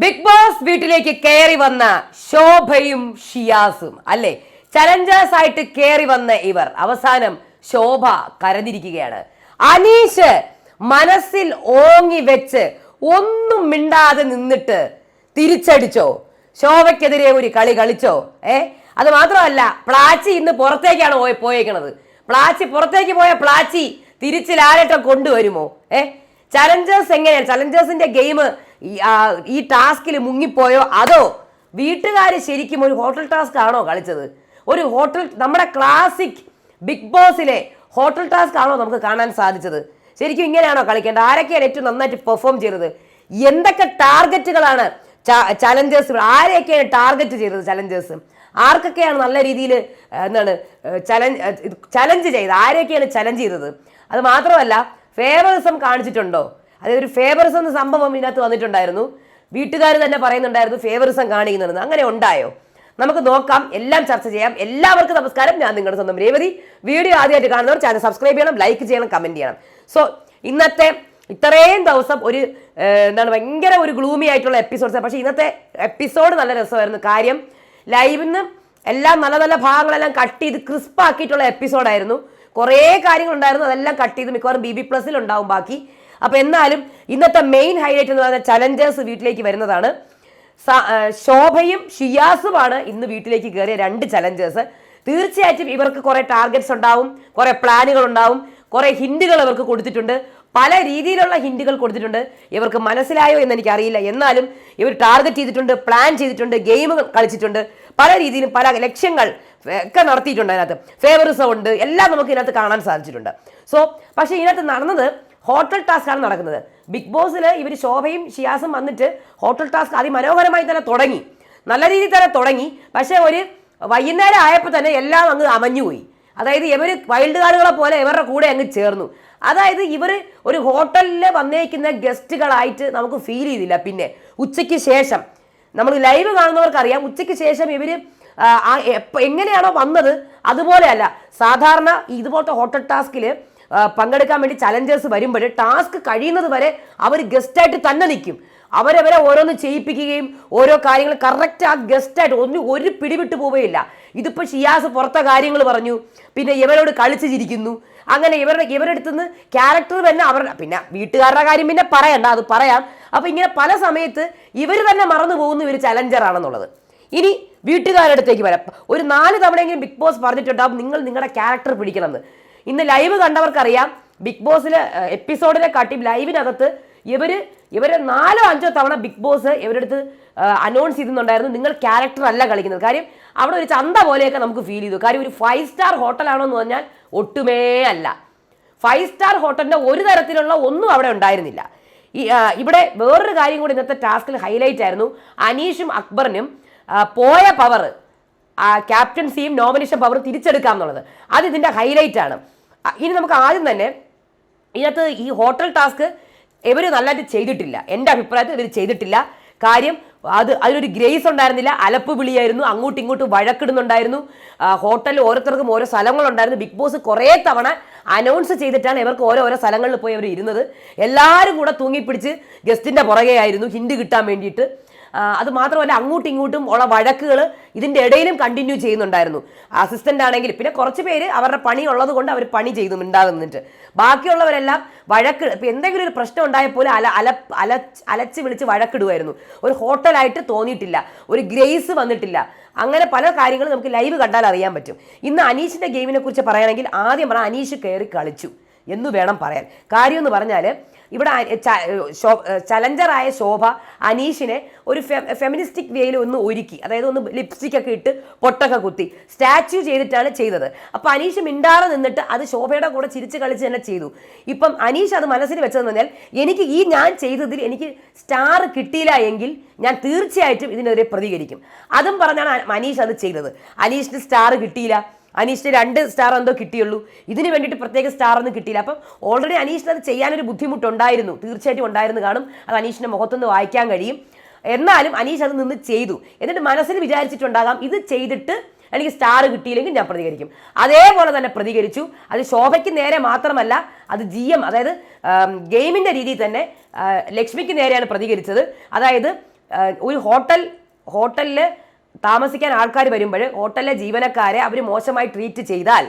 Big boss വീട്ടിലേക്ക് കയറി വന്ന ശോഭയും ഷിയാസും അല്ലെ? ചലഞ്ചേഴ്സ് ആയിട്ട് കയറി വന്ന ഇവർ. അവസാനം ശോഭ കരഞ്ഞിരിക്കുകയാണ്. അനീഷ് മനസ്സിൽ ഓങ്ങി വെച്ച് ഒന്നും മിണ്ടാതെ നിന്നിട്ട് തിരിച്ചടിച്ചോ? ശോഭയ്ക്കെതിരെ ഒരു കളി കളിച്ചോ? ഏ? അത് മാത്രമല്ല പ്ലാച്ചി ഇന്ന് പുറത്തേക്കാണ് പോയി പോയേക്കണത്. പ്ലാച്ചി പുറത്തേക്ക് പോയ പ്ലാച്ചി തിരിച്ച് കൊണ്ടുവരുമോ? ഏ? ചലഞ്ചേഴ്സ് എങ്ങനെയാണ് ചലഞ്ചേഴ്സിന്റെ ഗെയിം ഈ ടാസ്കിൽ മുങ്ങിപ്പോയോ? അതോ വീട്ടുകാർ ശരിക്കും ഒരു ഹോട്ടൽ ടാസ്ക് ആണോ കളിച്ചത്? ഒരു ഹോട്ടൽ നമ്മുടെ ക്ലാസിക് ബിഗ് ബോസിലെ ഹോട്ടൽ ടാസ്ക് ആണോ നമുക്ക് കാണാൻ സാധിച്ചത്? ശരിക്കും ഇങ്ങനെയാണോ കളിക്കേണ്ടത്? ആരൊക്കെയാണ് ഏറ്റവും നന്നായിട്ട് പെർഫോം ചെയ്തത്? എന്തൊക്കെ ടാർഗറ്റുകളാണ് ചലഞ്ചേഴ്സ് ആരെയൊക്കെയാണ് ടാർഗറ്റ് ചെയ്തത് ചലഞ്ചേഴ്സ്? ആർക്കൊക്കെയാണ് നല്ല രീതിയിൽ എന്താണ് ചലഞ്ച് ചലഞ്ച് ചെയ്ത് ആരെയൊക്കെയാണ് ചലഞ്ച് ചെയ്തത്? അത് മാത്രമല്ല ഫേവറിസം കാണിച്ചിട്ടുണ്ടോ? അതായത് ഒരു ഫേവറിസം എന്ന സംഭവം ഇതിനകത്ത് വന്നിട്ടുണ്ടായിരുന്നു. വീട്ടുകാർ തന്നെ പറയുന്നുണ്ടായിരുന്നു ഫേവറിസം കാണിക്കുന്നുണ്ടെന്ന്. അങ്ങനെ ഉണ്ടായോ? നമുക്ക് നോക്കാം. എല്ലാം ചർച്ച ചെയ്യാം. എല്ലാവർക്കും നമസ്കാരം. ഞാൻ നിങ്ങളുടെ സ്വന്തം രേവതി. വീഡിയോ ആദ്യമായിട്ട് കാണുന്നവർ ചാനൽ സബ്സ്ക്രൈബ് ചെയ്യണം ലൈക്ക് ചെയ്യണം കമന്റ് ചെയ്യണം. സോ ഇന്നത്തെ ഇത്രയും ദിവസം ഒരു എന്താണ് ഭയങ്കര ഒരു ഗ്ലൂമി ആയിട്ടുള്ള എപ്പിസോഡ്സ് പക്ഷേ ഇന്നത്തെ എപ്പിസോഡ് നല്ല രസമായിരുന്നു. കാര്യം ലൈവിൽ നിന്ന് എല്ലാം നല്ല നല്ല ഭാഗങ്ങളെല്ലാം കട്ട് ചെയ്ത് ക്രിസ്പ് ആക്കിയിട്ടുള്ള എപ്പിസോഡായിരുന്നു കുറേ കാര്യങ്ങളുണ്ടായിരുന്നു. അതെല്ലാം കട്ട് ചെയ്ത് മിക്കവാറും ബി ബി പ്ലസിൽ ഉണ്ടാവും ബാക്കി. അപ്പോൾ എന്നാലും ഇന്നത്തെ മെയിൻ ഹൈലൈറ്റ് എന്ന് പറയുന്നത് ചലഞ്ചേഴ്സ് വീട്ടിലേക്ക് വരുന്നതാണ്. ശോഭയും ഷിയാസുമാണ് ഇന്ന് വീട്ടിലേക്ക് കയറിയ രണ്ട് ചലഞ്ചേഴ്സ് തീർച്ചയായിട്ടും ഇവർക്ക് കുറേ ടാർഗറ്റ്സ് ഉണ്ടാവും കുറേ പ്ലാനുകൾ ഉണ്ടാവും കുറേ ഹിൻഡുകൾ ഇവർക്ക് കൊടുത്തിട്ടുണ്ട്. പല രീതിയിലുള്ള ഹിൻഡുകൾ കൊടുത്തിട്ടുണ്ട്. ഇവർക്ക് മനസ്സിലായോ എന്ന് എനിക്കറിയില്ല. എന്നാലും ഇവർ ടാർഗറ്റ് ചെയ്തിട്ടുണ്ട് പ്ലാൻ ചെയ്തിട്ടുണ്ട് ഗെയിം കളിച്ചിട്ടുണ്ട്. പല രീതിയിലും പല ലക്ഷ്യങ്ങൾ ഒക്കെ നടത്തിയിട്ടുണ്ട് അതിനകത്ത്. ഫേവറിസം ഉണ്ട് എല്ലാം നമുക്ക് ഇതിനകത്ത് കാണാൻ സാധിച്ചിട്ടുണ്ട്. സോ പക്ഷേ ഇതിനകത്ത് നടന്നത് ഹോട്ടൽ ടാസ്ക് ആണ് നടക്കുന്നത്. ബിഗ് ബോസിൽ ഇവർ ശോഭയും ഷിയാസും വന്നിട്ട് ഹോട്ടൽ ടാസ്ക് അതിമനോഹരമായി തന്നെ തുടങ്ങി. നല്ല രീതിയിൽ തന്നെ തുടങ്ങി. പക്ഷേ ഒരു വൈകുന്നേരം ആയപ്പോൾ തന്നെ എല്ലാം അങ്ങ് അമഞ്ഞുപോയി അതായത് ഇവർ വൈൽഡ് കാർഡുകളെ പോലെ ഇവരുടെ കൂടെ അങ്ങ് ചേർന്നു. അതായത് ഇവർ ഒരു ഹോട്ടലിൽ വന്നേക്കുന്ന ഗസ്റ്റുകളായിട്ട് നമുക്ക് ഫീൽ ചെയ്തില്ല. പിന്നെ ഉച്ചയ്ക്ക് ശേഷം നമ്മൾ ലൈവ് കാണുന്നവർക്കറിയാം. ഉച്ചയ്ക്ക് ശേഷം ഇവർ എങ്ങനെയാണോ വന്നത്? അതുപോലെയല്ല സാധാരണ ഇതുപോലത്തെ ഹോട്ടൽ ടാസ്കിൽ പങ്കെടുക്കാൻ വേണ്ടി ചലഞ്ചേഴ്സ് വരുമ്പോൾ ടാസ്ക് കഴിയുന്നത് വരെ അവർ ഗസ്റ്റായിട്ട് തന്നെ നിൽക്കും അവരവരെ ഓരോന്ന് ചെയ്യിപ്പിക്കുകയും ഓരോ കാര്യങ്ങൾ കറക്റ്റ് ആ ഗസ്റ്റായിട്ട് ഒന്നും ഒരു പിടിവിട്ട് പോവുകയില്ല. ഇതിപ്പോൾ ഷിയാസ് പുറത്തെ കാര്യങ്ങൾ പറഞ്ഞു. പിന്നെ ഇവരോട് കളിച്ച് ചിരിക്കുന്നു. അങ്ങനെ ഇവരുടെ ഇവരുടെ അടുത്ത് നിന്ന് ക്യാരക്ടർ തന്നെ അവരുടെ പിന്നെ വീട്ടുകാരുടെ കാര്യം പിന്നെ പറയണ്ട അത് പറയാം. അപ്പോൾ ഇങ്ങനെ പല സമയത്ത് ഇവർ തന്നെ മറന്നു പോകുന്ന ഇവർ ചലഞ്ചറാണെന്നുള്ളത് ഇനി വീട്ടുകാരുടെ അടുത്തേക്ക് വരാം. ഒരു നാല് തവണയെങ്കിലും ബിഗ് ബോസ് പറഞ്ഞിട്ടുണ്ടാവും നിങ്ങൾ നിങ്ങളുടെ ക്യാരക്ടർ പിടിക്കണമെന്ന്. ഇന്ന് ലൈവ് കണ്ടവർക്കറിയാം. ബിഗ് ബോസിൽ എപ്പിസോഡിനെ കാട്ടി ലൈവിനകത്ത് ഇവർ ഇവർ നാലോ അഞ്ചോ തവണ ബിഗ് ബോസ് ഇവരെടുത്ത് അനൗൺസ് ചെയ്തിട്ടുണ്ടായിരുന്നു. നിങ്ങൾ ക്യാരക്ടർ അല്ല കളിക്കുന്നത്. കാര്യം അവിടെ ഒരു ചന്ത പോലെയൊക്കെ നമുക്ക് ഫീൽ ചെയ്തു. കാര്യം ഒരു ഫൈവ് സ്റ്റാർ ഹോട്ടലാണോ എന്ന് പറഞ്ഞാൽ ഒട്ടുമേ അല്ല. ഫൈവ് സ്റ്റാർ ഹോട്ടലിന്റെ ഒരു തരത്തിലുള്ള ഒന്നും അവിടെ ഉണ്ടായിരുന്നില്ല. ഈ ഇവിടെ വേറൊരു കാര്യം കൂടി ഇന്നത്തെ ടാസ്കിൽ ഹൈലൈറ്റ് ആയിരുന്നു. അനീഷും അക്ബറിനും പോയ പവർ ക്യാപ്റ്റൻസിയും നോമിനേഷൻ പവർ തിരിച്ചെടുക്കാം എന്നുള്ളത്. അത് ഇതിന്റെ ഹൈലൈറ്റ് ആണ്. ഇനി നമുക്ക് ആദ്യം തന്നെ ഇതിനകത്ത് ഈ ഹോട്ടൽ ടാസ്ക് ഇവർ നല്ലതായിട്ട് ചെയ്തിട്ടില്ല. എന്റെ അഭിപ്രായത്തിൽ ഇവർ ചെയ്തിട്ടില്ല. കാര്യം അത് അതിലൊരു ഗ്രേസ് ഉണ്ടായിരുന്നില്ല. അലപ്പ് വിളിയായിരുന്നു. അങ്ങോട്ടും ഇങ്ങോട്ടും വഴക്കിടുന്നുണ്ടായിരുന്നു. ഹോട്ടലിൽ ഓരോരുത്തർക്കും ഓരോ സ്ഥലങ്ങളുണ്ടായിരുന്നു. ബിഗ് ബോസ് കുറേ തവണ അനൗൺസ് ചെയ്തിട്ടാണ് ഇവർക്ക് ഓരോ ഓരോ സ്ഥലങ്ങളിൽ പോയി അവർ ഇരുന്നത്. എല്ലാവരും കൂടെ തൂങ്ങിപ്പിടിച്ച് ഗസ്റ്റിന്റെ പുറകെ ആയിരുന്നു ഹിൻഡ് കിട്ടാൻ വേണ്ടിയിട്ട്. അത് മാത്രമല്ല അങ്ങോട്ടും ഇങ്ങോട്ടും ഉള്ള വഴക്കുകൾ ഇതിന്റെ ഇടയിലും കണ്ടിന്യൂ ചെയ്യുന്നുണ്ടായിരുന്നു. അസിസ്റ്റന്റ് ആണെങ്കിൽ പിന്നെ കുറച്ച് പേര് അവരുടെ പണി ഉള്ളത് കൊണ്ട് അവർ പണി നിന്നിട്ട് ബാക്കിയുള്ളവരെല്ലാം വഴക്ക് ഇപ്പം എന്തെങ്കിലും ഒരു പ്രശ്നം ഉണ്ടായപ്പോൾ അല അല അല അലച്ച് വിളിച്ച് വഴക്കിടുമായിരുന്നു ഒരു ഹോട്ടലായിട്ട് തോന്നിയിട്ടില്ല. ഒരു ഗ്രേസ് വന്നിട്ടില്ല. അങ്ങനെ പല കാര്യങ്ങളും നമുക്ക് ലൈവ് കണ്ടാൽ അറിയാൻ പറ്റും. ഇന്ന് അനീഷിന്റെ ഗെയിമിനെ കുറിച്ച് പറയുകയാണെങ്കിൽ ആദ്യം പറഞ്ഞ അനീഷ് കയറി കളിച്ചു എന്ന് വേണം പറയാൻ. കാര്യം എന്ന് പറഞ്ഞാൽ ഇവിടെ ചലഞ്ചറായ ശോഭ അനീഷിനെ ഒരു ഫെമിനിസ്റ്റിക് വേയിൽ ഒന്ന് ഒരുക്കി. അതായത് ഒന്ന് ലിപ്സ്റ്റിക് ഒക്കെ ഇട്ട് പൊട്ടൊക്കെ കുത്തി. സ്റ്റാച്യു ചെയ്തിട്ടാണ് ചെയ്തത്. അപ്പോൾ അനീഷ് മിണ്ടാതെ നിന്നിട്ട് അത് ശോഭയുടെ കൂടെ ചിരിച്ച് കളിച്ച് തന്നെ ചെയ്തു. ഇപ്പം അനീഷ് അത് മനസ്സിൽ വെച്ചതെന്ന് പറഞ്ഞാൽ എനിക്ക് ഈ ഞാൻ ചെയ്തതിൽ എനിക്ക് സ്റ്റാർ കിട്ടിയില്ല എങ്കിൽ ഞാൻ തീർച്ചയായിട്ടും ഇതിനെതിരെ പ്രതികരിക്കും. അതും പറഞ്ഞാണ് അനീഷ് അത് ചെയ്തത്. അനീഷിന് സ്റ്റാർ കിട്ടിയില്ല. അനീഷിന് രണ്ട് സ്റ്റാർ എന്തോ കിട്ടിയുള്ളൂ. ഇതിന് വേണ്ടിയിട്ട് പ്രത്യേക സ്റ്റാർ ഒന്നും കിട്ടിയില്ല. അപ്പം ഓൾറെഡി അനീഷിന് അത് ചെയ്യാനൊരു ബുദ്ധിമുട്ടുണ്ടായിരുന്നു. തീർച്ചയായിട്ടും ഉണ്ടായിരുന്നു കാണും. അത് അനീഷിന്റെ മുഖത്തുനിന്ന് വായിക്കാൻ കഴിയും. എന്നാലും അനീഷ് അത് നിന്ന് ചെയ്തു. എന്നിട്ട് മനസ്സിൽ വിചാരിച്ചിട്ടുണ്ടാകാം ഇത് ചെയ്തിട്ട് എനിക്ക് സ്റ്റാർ കിട്ടിയില്ലെങ്കിൽ ഞാൻ പ്രതികരിക്കും. അതേപോലെ തന്നെ പ്രതികരിച്ചു. അത് ശോഭയ്ക്ക് നേരെ മാത്രമല്ല അത് ജി എം അതായത് ഗെയിമിന്റെ രീതിയിൽ തന്നെ ലക്ഷ്മിക്ക് നേരെയാണ് പ്രതികരിച്ചത്. അതായത് ഒരു ഹോട്ടൽ ഹോട്ടലിൽ താമസിക്കാൻ ആൾക്കാർ വരുമ്പോൾ ഹോട്ടലിലെ ജീവനക്കാരെ അവർ മോശമായി ട്രീറ്റ് ചെയ്താൽ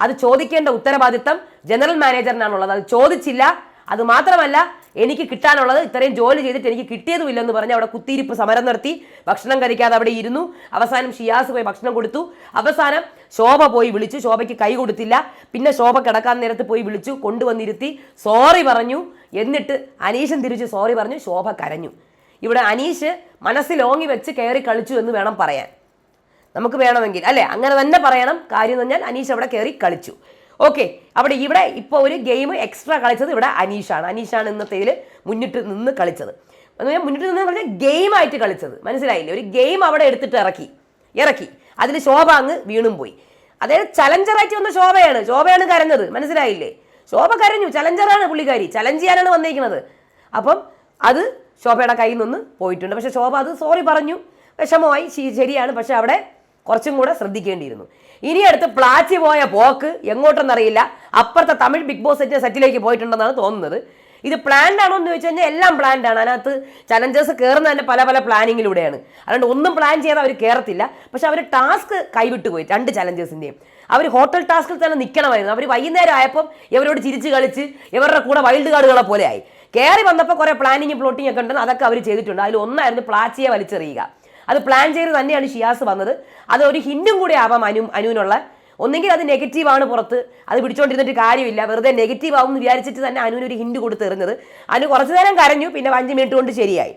അത് ചോദിക്കേണ്ട ഉത്തരവാദിത്തം ജനറൽ മാനേജറിനാണുള്ളത്. അത് ചോദിച്ചില്ല. അത് മാത്രമല്ല എനിക്ക് കിട്ടാനുള്ളത് ഇത്രയും ജോലി ചെയ്തിട്ട് എനിക്ക് കിട്ടിയതുമില്ലെന്ന് പറഞ്ഞ് അവിടെ കുത്തിയിരിപ്പ് സമരം നടത്തി. ഭക്ഷണം കഴിക്കാതെ അവിടെ ഇരുന്നു. അവസാനം ഷിയാസ് പോയി ഭക്ഷണം കൊടുത്തു. അവസാനം ശോഭ പോയി വിളിച്ചു. ശോഭയ്ക്ക് കൈ കൊടുത്തില്ല. പിന്നെ ശോഭ കിടക്കാൻ നേരത്ത് പോയി വിളിച്ചു. കൊണ്ടുവന്നിരുത്തി. സോറി പറഞ്ഞു. എന്നിട്ട് അനീഷൻ തിരിച്ച് സോറി പറഞ്ഞു. ശോഭ കരഞ്ഞു. ഇവിടെ അനീഷ് മനസ്സിൽ ഓങ്ങി വെച്ച് കയറി കളിച്ചു എന്ന് വേണം പറയാൻ. നമുക്ക് വേണമെങ്കിൽ അല്ലേ? അങ്ങനെ തന്നെ പറയണം. കാര്യം എന്ന് പറഞ്ഞാൽ അനീഷ് അവിടെ കയറി കളിച്ചു. ഓക്കെ അവിടെ ഇവിടെ ഇപ്പോൾ ഒരു ഗെയിം എക്സ്ട്രാ കളിച്ചത് ഇവിടെ അനീഷാണ്. അനീഷാണ് ഇന്നത്തേതിൽ മുന്നിട്ട് നിന്ന് കളിച്ചത്. മുന്നിട്ട് നിന്ന് പറഞ്ഞാൽ ഗെയിമായിട്ട് കളിച്ചത്. മനസ്സിലായില്ലേ? ഒരു ഗെയിം അവിടെ എടുത്തിട്ട് ഇറക്കി. ഇറക്കി. അതിൽ ശോഭ അങ്ങ് വീണും പോയി. അതായത് ചലഞ്ചറായിട്ട് വന്ന ശോഭയാണ്. ശോഭയാണ് കരഞ്ഞത്. മനസ്സിലായില്ലേ? ശോഭ കരഞ്ഞു. ചലഞ്ചറാണ് പുള്ളിക്കാരി. ചലഞ്ച് ചെയ്യാനാണ് വന്നിരിക്കുന്നത് അപ്പം അത് ശോഭയുടെ കയ്യിൽ നിന്ന് പോയിട്ടുണ്ട്. പക്ഷെ ശോഭ അത് സോറി പറഞ്ഞു. വിഷമമായി. ശരി- ശരിയാണ്. പക്ഷെ അവിടെ കുറച്ചും കൂടെ ശ്രദ്ധിക്കേണ്ടിയിരുന്നു. ഇനി അടുത്ത് പ്ലാച്ചി പോയ പോക്ക് എങ്ങോട്ടെന്നറിയില്ല. അപ്പുറത്തെ തമിഴ് ബിഗ് ബോസ് സെറ്റ് സെറ്റിലേക്ക് പോയിട്ടുണ്ടെന്നാണ് തോന്നുന്നത്. ഇത് പ്ലാൻഡ് ആണോ എന്ന് ചോദിച്ചു കഴിഞ്ഞാൽ എല്ലാം പ്ലാൻഡ് ആണ്. അതിനകത്ത് ചലഞ്ചേഴ്സ് കയറുന്ന തന്നെ പല പല പ്ലാനിങ്ങിലൂടെയാണ് അതുകൊണ്ട് ഒന്നും പ്ലാൻ ചെയ്ത് അവർ കയറത്തില്ല പക്ഷെ അവർ ടാസ്ക് കൈവിട്ടു പോയി. രണ്ട് ചലഞ്ചേഴ്സിന്റെയും അവർ ഹോട്ടൽ ടാസ്കിൽ തന്നെ നിൽക്കണമായിരുന്നു അവർ വൈകുന്നേരം ആയപ്പം ഇവരോട് ചിരിച്ച് കളിച്ച് ഇവരുടെ കൂടെ വൈൽഡ് കാർഡുകളെ പോലെയായി കയറി വന്നപ്പോൾ കുറേ പ്ലാനിങ് പ്ലോട്ടിംഗ് ഒക്കെ ഉണ്ടെന്ന് അതൊക്കെ അവർ ചെയ്തിട്ടുണ്ട്. അതിൽ ഒന്നായിരുന്നു പ്ലാച്ചിയെ വലിച്ചെറിയുക. അത് പ്ലാൻ ചെയ്ത് തന്നെയാണ് ഷിയാസ് വന്നത്. അത് ഒരു ഹിൻഡും കൂടി ആവാം അനു അനുവിനുള്ള. ഒന്നെങ്കിൽ അത് നെഗറ്റീവ് ആണ് പുറത്ത്. അത് പിടിച്ചോണ്ടിരുന്നിട്ട് കാര്യമില്ല. വെറുതെ നെഗറ്റീവ് ആവും എന്ന് വിചാരിച്ചിട്ട് തന്നെ അനുവിന് ഒരു ഹിൻഡ് കൊടുത്ത് എറിഞ്ഞത്. അനു കുറച്ചു നേരം കരഞ്ഞു. പിന്നെ അഞ്ച് മിനിറ്റ് കൊണ്ട് ശരിയായി.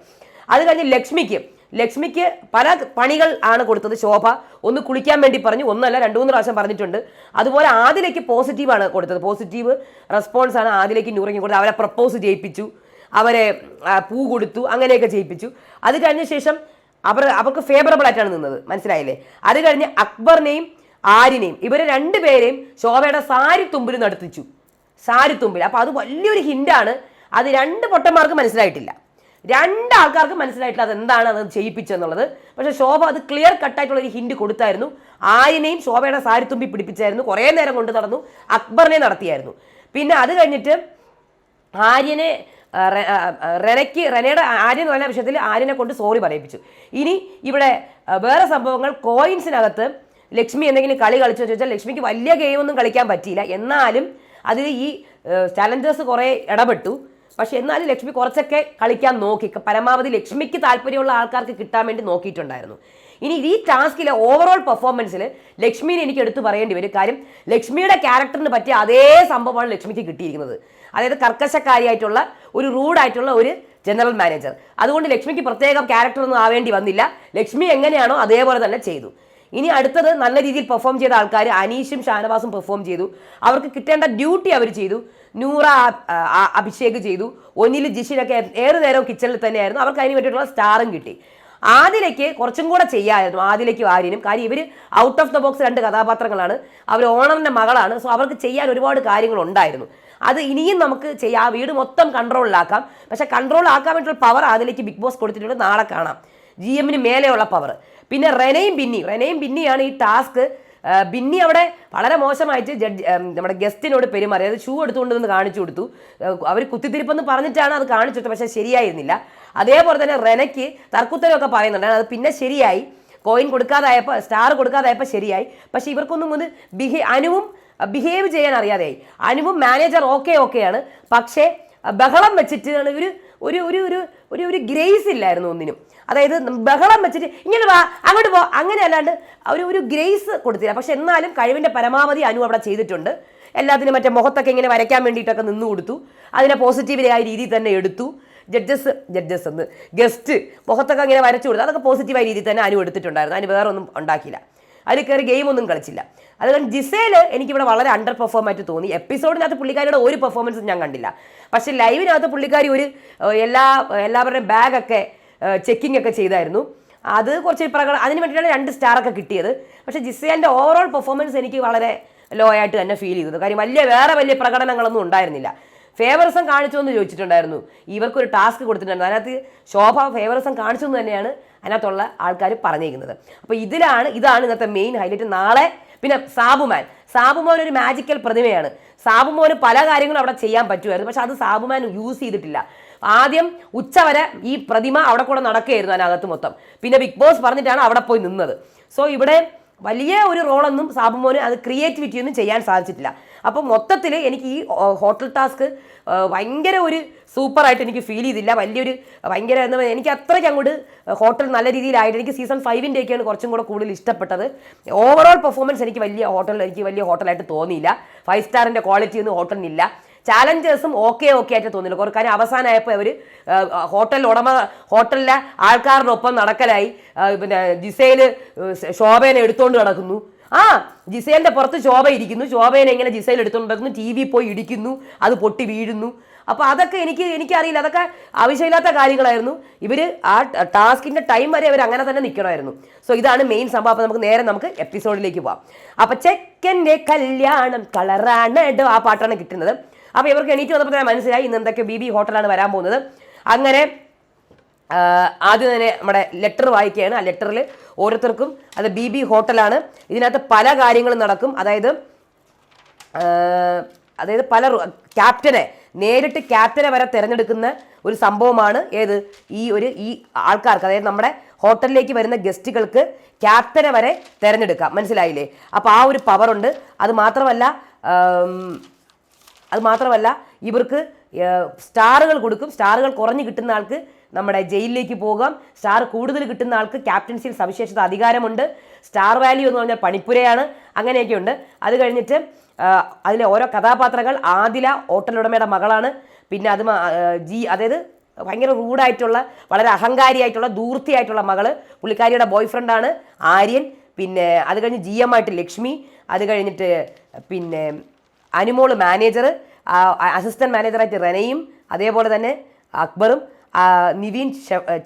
അത് കഴിഞ്ഞ് ലക്ഷ്മിക്ക്. ലക്ഷ്മിക്ക് പല പണികൾ ആണ് കൊടുത്തത് ശോഭ. ഒന്ന് കുളിക്കാൻ വേണ്ടി പറഞ്ഞു ഒന്നല്ല രണ്ട് മൂന്ന് പ്രാവശ്യം പറഞ്ഞിട്ടുണ്ട്. അതുപോലെ ആദിലേക്ക് പോസിറ്റീവാണ് കൊടുത്തത്. പോസിറ്റീവ് റെസ്പോൺസ് ആണ് ആദിലേക്ക് നൂറിങ്ങി കൊടുത്തത്. അവരെ പ്രപ്പോസ് ചെയ്യിപ്പിച്ചു. അവരെ പൂ കൊടുത്തു അങ്ങനെയൊക്കെ ചെയ്യിപ്പിച്ചു. അത് കഴിഞ്ഞ ശേഷം അവർ അവർക്ക് ഫേവറബിൾ ആയിട്ടാണ് നിന്നത്. മനസ്സിലായില്ലേ? അത് കഴിഞ്ഞ് അക്ബറിനെയും ആര്യനെയും ഇവരെ രണ്ടുപേരെയും ശോഭയുടെ സാരി തുമ്പിൽ നടത്തിച്ചു സാരി തുമ്പിൽ. അപ്പോൾ അത് വലിയൊരു ഹിന്റാണ് അത് രണ്ട് പൊട്ടന്മാർക്ക് മനസ്സിലായിട്ടില്ല. രണ്ട് ആൾക്കാർക്ക് മനസ്സിലായിട്ടില്ല അത് എന്താണ് അത് ചെയ്യിപ്പിച്ചെന്നുള്ളത്. പക്ഷെ ശോഭ അത് ക്ലിയർ കട്ടായിട്ടുള്ള ഒരു ഹിന്റ് കൊടുത്തായിരുന്നു. ആയിനെയും ശോഭയുടെ സാരി തുമ്പി പിടിപ്പിച്ചായിരുന്നു. കുറേ നേരം കൊണ്ട് നടന്നു. അക്ബറിനെ നടത്തിയായിരുന്നു. പിന്നെ അത് കഴിഞ്ഞിട്ട് ആര്യനെ റെനയ്ക്ക് റെനയുടെ ആര്യൻ എന്ന് പറയുന്ന വിഷയത്തിൽ ആര്യനെ കൊണ്ട് സോറി പറയിപ്പിച്ചു. ഇനി ഇവിടെ വേറെ സംഭവങ്ങൾ. കോയിൻസിനകത്ത് ലക്ഷ്മി എന്തെങ്കിലും കളി കളിച്ചു ചോദിച്ചാൽ ലക്ഷ്മിക്ക് വലിയ ഗെയിമൊന്നും കളിക്കാൻ പറ്റിയില്ല. എന്നാലും അതിൽ ഈ ചലഞ്ചേഴ്സ് കുറേ ഇടപെട്ടു. പക്ഷെ എന്നാലും ലക്ഷ്മി കുറച്ചൊക്കെ കളിക്കാൻ നോക്കി. പരമാവധി ലക്ഷ്മിക്ക് താല്പര്യമുള്ള ആൾക്കാർക്ക് കിട്ടാൻ വേണ്ടി നോക്കിയിട്ടുണ്ടായിരുന്നു. ഇനി ഈ ടാസ്കിലെ ഓവറോൾ പെർഫോമൻസിൽ ലക്ഷ്മിനെ എനിക്ക് എടുത്തു പറയേണ്ടി വരും. കാര്യം ലക്ഷ്മിയുടെ ക്യാരക്ടറിന് പറ്റിയ അതേ സംഭവമാണ് ലക്ഷ്മിക്ക് കിട്ടിയിരിക്കുന്നത്. അതായത് കർക്കശക്കാരിയായിട്ടുള്ള ഒരു റൂഡായിട്ടുള്ള ഒരു ജനറൽ മാനേജർ അതുകൊണ്ട് ലക്ഷ്മിക്ക് പ്രത്യേകം ക്യാരക്ടർ ഒന്നും ആവേണ്ടി വന്നില്ല. ലക്ഷ്മി എങ്ങനെയാണോ അതേപോലെ തന്നെ ചെയ്തു. ഇനി അടുത്തത് നല്ല രീതിയിൽ പെർഫോം ചെയ്ത ആൾക്കാർ അനീഷും ഷാനവാസും പെർഫോം ചെയ്തു. അവർക്ക് കിട്ടേണ്ട ഡ്യൂട്ടി അവർ ചെയ്തു. നൂറ അഭിഷേക് ചെയ്തു. ഒന്നിൽ ജിഷിനൊക്കെ ഏറെ നേരവും കിച്ചണിൽ തന്നെയായിരുന്നു. അവർക്ക് അതിന് വേണ്ടിയിട്ടുള്ള സ്റ്റാറും കിട്ടി. ആദിലേക്ക് കുറച്ചും കൂടെ ചെയ്യാമായിരുന്നു ആദിലേക്കും ആര്യനും. കാര്യം ഇവർ ഔട്ട് ഓഫ് ദ ബോക്സ് രണ്ട് കഥാപാത്രങ്ങളാണ്. അവർ ഓണറിന്റെ മകളാണ്. സോ അവർക്ക് ചെയ്യാൻ ഒരുപാട് കാര്യങ്ങളുണ്ടായിരുന്നു അത് ഇനിയും നമുക്ക് ചെയ്യാം. വീട് മൊത്തം കൺട്രോളിലാക്കാം പക്ഷേ കൺട്രോൾ ആക്കാൻ വേണ്ടിയിട്ടുള്ള പവർ ആദിലേക്ക് ബിഗ് ബോസ് കൊടുത്തിട്ടുണ്ട്. നാളെ കാണാം. ജി എമ്മിന് മേലെയുള്ള പവർ പിന്നെ റെനയും ബിന്നി. റെനയും ബിന്നിയാണ് ഈ ടാസ്ക്. ബിന്നി അവിടെ വളരെ മോശമായിട്ട് ജഡ്ജ് നമ്മുടെ ഗസ്റ്റിനോട് പെരുമാറി. അതായത് ഷൂ എടുത്തുകൊണ്ട് നിന്ന് കാണിച്ചു കൊടുത്തു. അവർ കുത്തിത്തിരിപ്പെന്ന് പറഞ്ഞിട്ടാണ് അത് കാണിച്ചു കൊടുത്തത് പക്ഷേ ശരിയായിരുന്നില്ല. അതേപോലെ തന്നെ റെനയ്ക്ക് തർക്കുത്തരമൊക്കെ പറയുന്നുണ്ട്. അത് പിന്നെ ശരിയായി. കോയിൻ കൊടുക്കാതായപ്പോൾ സ്റ്റാർ കൊടുക്കാതായപ്പോൾ ശരിയായി. പക്ഷേ ഇവർക്കൊന്നും ഒന്ന് ബിഹേ അനുവും ബിഹേവ് ചെയ്യാൻ അറിയാതെയായി. അനുവും മാനേജർ ഓക്കെ ഓക്കെയാണ്. പക്ഷേ ബഹളം വെച്ചിട്ട് ഒരു ഒരു ഒരു ഒരു ഒരു ഗ്രേസ് ഇല്ലായിരുന്നു ഒന്നിനും. അതായത് ബഹളം വെച്ചിട്ട് ഇങ്ങനെ വാ അങ്ങോട്ട് പോ അങ്ങനെ അല്ലാണ്ട് ഒരു ഒരു ഗ്രേസ് കൊടുത്തില്ല. പക്ഷെ എന്നാലും കഴിവിന്റെ പരമാവധി അനു അവിടെ ചെയ്തിട്ടുണ്ട്. എല്ലാത്തിനും മറ്റേ മുഖത്തൊക്കെ ഇങ്ങനെ വരയ്ക്കാൻ വേണ്ടിയിട്ടൊക്കെ നിന്ന് കൊടുത്തു. അതിനെ പോസിറ്റീവായ രീതിയിൽ തന്നെ എടുത്തു. ജഡ്ജസ് ജഡ്ജസ് എന്ന്. ഗസ്റ്റ് മുഖത്തൊക്കെ ഇങ്ങനെ വരച്ചു കൊടുത്തു. അതൊക്കെ പോസിറ്റീവായ രീതിയിൽ തന്നെ അനു എടുത്തിട്ടുണ്ടായിരുന്നു. അതിന് വേറെ ഒന്നും ഉണ്ടാക്കിയില്ല. അതിൽ കയറി ഗെയിം ഒന്നും കളിച്ചില്ല. അതുകൊണ്ട് ജിസേൽ എനിക്കിവിടെ വളരെ അണ്ടർ പെർഫോം ആയിട്ട് തോന്നി. എപ്പിസോഡിനകത്ത് പുള്ളിക്കാരിയുടെ ഒരു പെർഫോമൻസും ഞാൻ കണ്ടില്ല. പക്ഷേ ലൈവിനകത്ത് പുള്ളിക്കാരി ഒരു എല്ലാ എല്ലാവരുടെയും ബാഗൊക്കെ ചെക്കിംഗ് ഒക്കെ ചെയ്തായിരുന്നു. അത് കുറച്ച് പ്രകടനം അതിന് വേണ്ടിയിട്ടാണ് രണ്ട് സ്റ്റാറൊക്കെ കിട്ടിയത്. പക്ഷേ ജിസേലിന്റെ ഓവറോൾ പെർഫോമൻസ് എനിക്ക് വളരെ ലോ ആയിട്ട് തന്നെ ഫീൽ ചെയ്തത് കാര്യം വലിയ വേറെ വലിയ പ്രകടനങ്ങളൊന്നും ഉണ്ടായിരുന്നില്ല. ഫേവറസം കാണിച്ചു എന്ന് ചോദിച്ചിട്ടുണ്ടായിരുന്നു. ഇവർക്കൊരു ടാസ്ക് കൊടുത്തിട്ടുണ്ടായിരുന്നു. അതിനകത്ത് ശോഭ ഫേവറസം കാണിച്ചു എന്ന് തന്നെയാണ് അതിനകത്തുള്ള ആൾക്കാർ പറഞ്ഞിരിക്കുന്നത്. അപ്പോൾ ഇതിലാണ് ഇതാണ് ഇന്നത്തെ മെയിൻ ഹൈലൈറ്റ് നാളെ പിന്നെ സാബുമാൻ. സാബുമോൻ ഒരു മാജിക്കൽ പ്രതിമയാണ്. സാബുമോന് പല കാര്യങ്ങളും അവിടെ ചെയ്യാൻ പറ്റുമായിരുന്നു. പക്ഷെ അത് സാബുമാൻ യൂസ് ചെയ്തിട്ടില്ല. ആദ്യം ഉച്ചവരെ ഈ പ്രതിമ അവിടെ കൂടെ നടക്കുകയായിരുന്നു അതിനകത്ത് മൊത്തം. പിന്നെ ബിഗ് ബോസ് പറഞ്ഞിട്ടാണ് അവിടെ പോയി നിന്നത്. സോ ഇവിടെ വലിയ ഒരു റോളൊന്നും സാബുമോന് അത് ക്രിയേറ്റിവിറ്റി ഒന്നും ചെയ്യാൻ സാധിച്ചിട്ടില്ല. അപ്പോൾ മൊത്തത്തിൽ എനിക്ക് ഈ ഹോട്ടൽ ടാസ്ക് ഭയങ്കര ഒരു സൂപ്പറായിട്ട് എനിക്ക് ഫീൽ ചെയ്തില്ല. വലിയൊരു ഭയങ്കര എന്താ പറയുക എനിക്ക് അത്രയ്ക്ക് അങ്ങോട്ട് ഹോട്ടൽ നല്ല രീതിയിലായിട്ട് എനിക്ക് സീസൺ ഫൈവിന്റെ ഒക്കെയാണ് കുറച്ചും കൂടെ കൂടുതൽ ഇഷ്ടപ്പെട്ടത്. ഓവറോൾ പെർഫോമൻസ് എനിക്ക് വലിയ ഹോട്ടൽ എനിക്ക് വലിയ ഹോട്ടലായിട്ട് തോന്നിയില്ല. ഫൈവ് സ്റ്റാറിന്റെ ക്വാളിറ്റി ഒന്നും ഹോട്ടലിനില്ല ചാലഞ്ചേഴ്സും ഓക്കെ ഓക്കെ ആയിട്ട് തോന്നില്ല കുറേ കാര്യം അവസാനമായപ്പോൾ അവർ ഹോട്ടൽ ഉടമ ഹോട്ടലിലെ ആൾക്കാരുടെ ഒപ്പം നടക്കലായി പിന്നെ ജിസയിൽ ശോഭേനെ എടുത്തുകൊണ്ട് നടക്കുന്നു. ആ ജിസേലിന്റെ പുറത്ത് ശോഭ ഇരിക്കുന്നു. ശോഭേനെ ഇങ്ങനെ ജിസയിൽ എടുത്തോണ്ട് നടക്കുന്നു. ടി വി പോയി ഇടിക്കുന്നു. അത് പൊട്ടി വീഴുന്നു. അപ്പോൾ അതൊക്കെ എനിക്ക് എനിക്കറിയില്ല. അതൊക്കെ ആവശ്യമില്ലാത്ത കാര്യങ്ങളായിരുന്നു. ഇവർ ആ ടാസ്കിന്റെ ടൈം വരെ അവർ അങ്ങനെ തന്നെ നിൽക്കണമായിരുന്നു സോ ഇതാണ് മെയിൻ സംഭവം. അപ്പോൾ നമുക്ക് നേരെ നമുക്ക് എപ്പിസോഡിലേക്ക് പോവാം. അപ്പോൾ ചെക്കന്റെ കല്യാണം കളറാണ് ആ പാട്ടാണ് കിട്ടുന്നത്. അപ്പോൾ ഇവർക്ക് എണീറ്റ് വന്നപ്പോൾ തന്നെ മനസ്സിലായി ഇന്ന് എന്തൊക്കെ ബി ബി ഹോട്ടലാണ് വരാൻ പോകുന്നത്. അങ്ങനെ ആദ്യം തന്നെ നമ്മുടെ ലെറ്റർ വായിക്കുകയാണ്. ആ ലെറ്ററിൽ ഓരോരുത്തർക്കും അത് ബി ബി ഹോട്ടലാണ്. ഇതിനകത്ത് പല കാര്യങ്ങളും നടക്കും. അതായത് അതായത് പല ക്യാപ്റ്റനെ നേരിട്ട് ക്യാപ്റ്റനെ വരെ തിരഞ്ഞെടുക്കുന്ന ഒരു സംഭവമാണ് ഏത്? ഈ ഒരു ഈ ആൾക്കാർക്ക് അതായത് നമ്മുടെ ഹോട്ടലിലേക്ക് വരുന്ന ഗസ്റ്റുകൾക്ക് ക്യാപ്റ്റനെ വരെ തിരഞ്ഞെടുക്കാം. മനസ്സിലായില്ലേ? അപ്പോൾ ആ ഒരു പവറുണ്ട്. അത് മാത്രമല്ല അത് മാത്രമല്ല ഇവർക്ക് സ്റ്റാറുകൾ കൊടുക്കും. സ്റ്റാറുകൾ കുറഞ്ഞു കിട്ടുന്ന ആൾക്ക് നമ്മുടെ ജയിലിലേക്ക് പോകാം. സ്റ്റാർ കൂടുതൽ കിട്ടുന്ന ആൾക്ക് ക്യാപ്റ്റൻസിയിൽ സവിശേഷത അധികാരമുണ്ട്. സ്റ്റാർ വാല്യൂ എന്ന് പറഞ്ഞാൽ പണിപ്പുരയാണ്. അങ്ങനെയൊക്കെയുണ്ട്. അത് കഴിഞ്ഞിട്ട് അതിലെ ഓരോ കഥാപാത്രങ്ങൾ ആദില ഹോട്ടലുടമയുടെ മകളാണ്. പിന്നെ അത് ജി അതായത് ഭയങ്കര റൂഡായിട്ടുള്ള വളരെ അഹങ്കാരിയായിട്ടുള്ള ദൂർത്തിയായിട്ടുള്ള മകൾ. പുള്ളിക്കാരിയുടെ ബോയ് ഫ്രണ്ടാണ് ആര്യൻ. പിന്നെ അത് കഴിഞ്ഞ് ജി എം ആയിട്ട് ലക്ഷ്മി. അത് കഴിഞ്ഞിട്ട് പിന്നെ അനുമോൾ മാനേജർ അസിസ്റ്റന്റ് മാനേജറായിട്ട് റെനയും അതേപോലെ തന്നെ അക്ബറും നിവീൻ